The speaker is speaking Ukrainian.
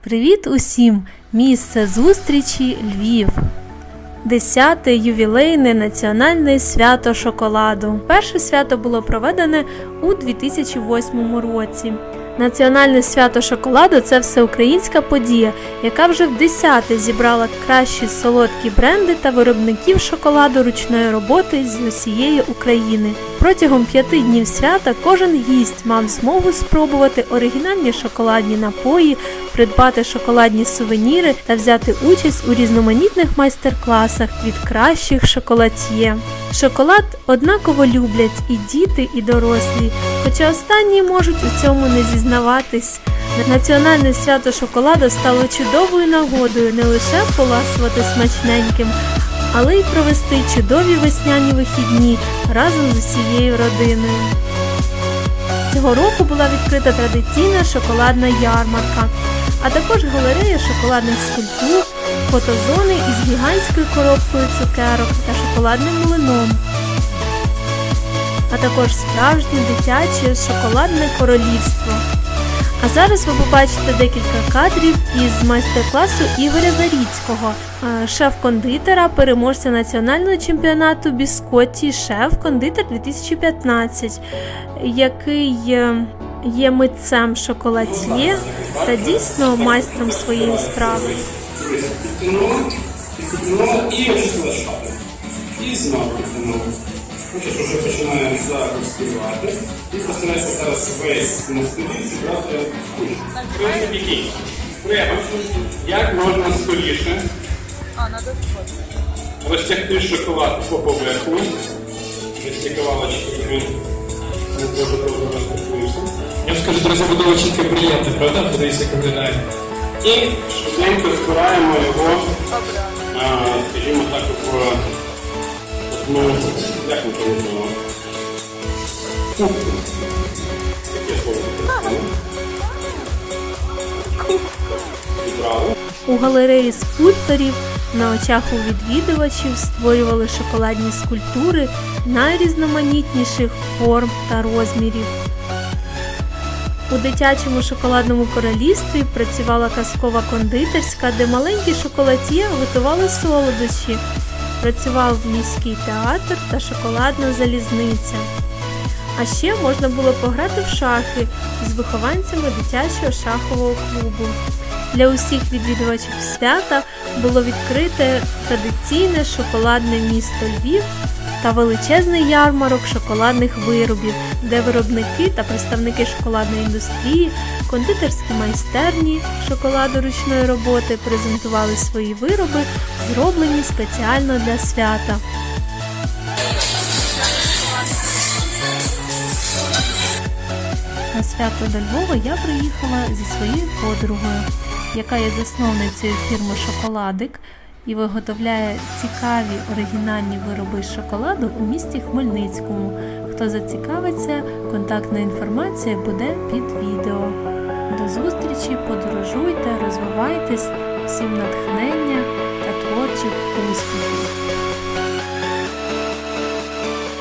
Привіт усім! Місце зустрічі Львів. Десяте ювілейне національне свято шоколаду. Перше свято було проведене у 2008 році. Національне свято шоколаду це всеукраїнська подія, яка вже в десяте зібрала кращі солодкі бренди та виробників шоколаду ручної роботи з усієї України. Протягом п'яти днів свята кожен гість мав змогу спробувати оригінальні шоколадні напої, придбати шоколадні сувеніри та взяти участь у різноманітних майстер-класах від кращих шоколад'є. Шоколад однаково люблять і діти, і дорослі, хоча останні можуть у цьому не зізнаватись. Національне свято шоколаду стало чудовою нагодою не лише поласувати смачненьким, але й провести чудові весняні вихідні разом з усією родиною. Цього року була відкрита традиційна шоколадна ярмарка, а також галерея шоколадних скульптур, фотозони із гігантською коробкою цукерок та шоколадним млином, а також справжнє дитяче шоколадне королівство. А зараз ви побачите декілька кадрів із майстер-класу Ігоря Заріцького, е, шеф-кондитера, переможця національного чемпіонату Біскотті Шеф-кондитер 2015, який е, є митцем шоколад'є та дійсно майстром своєї розшукали. І знову що вже починаємо зараз співати. І постараємося зараз весь на столі зібрати кучу. Принцип який? Треба як можна скоріше розтягти шоколад по. Розтягувала, щоб він не дуже довго розтягнувся. Я вам скажу, дуже приємно, правда? Подивіться, як виглядає. І швиденько збираємо його, скажімо так, в одну, як ми називаємо? Кубку. Таке слово. Зібрали. У галереї скульпторів на очах у відвідувачів створювали шоколадні скульптури найрізноманітніших форм та розмірів. У дитячому шоколадному королівстві працювала казкова кондитерська, де маленькі шоколад'є готували солодощі. Працював міський театр та шоколадна залізниця. А ще можна було пограти в шахи з вихованцями дитячого шахового клубу. Для усіх відвідувачів свята було відкрите традиційне шоколадне місто Львів та величезний ярмарок шоколадних виробів, де виробники та представники шоколадної індустрії, кондитерські майстерні шоколаду ручної роботи презентували свої вироби, зроблені спеціально для свята. На свято до Львова я приїхала зі своєю подругою, яка є засновницею фірми Шоколадик і виготовляє цікаві оригінальні вироби шоколаду у місті Хмельницькому. Хто зацікавиться, контактна інформація буде під відео. До зустрічі, подорожуйте, розвивайтесь, всім натхнення та творчих успіхів!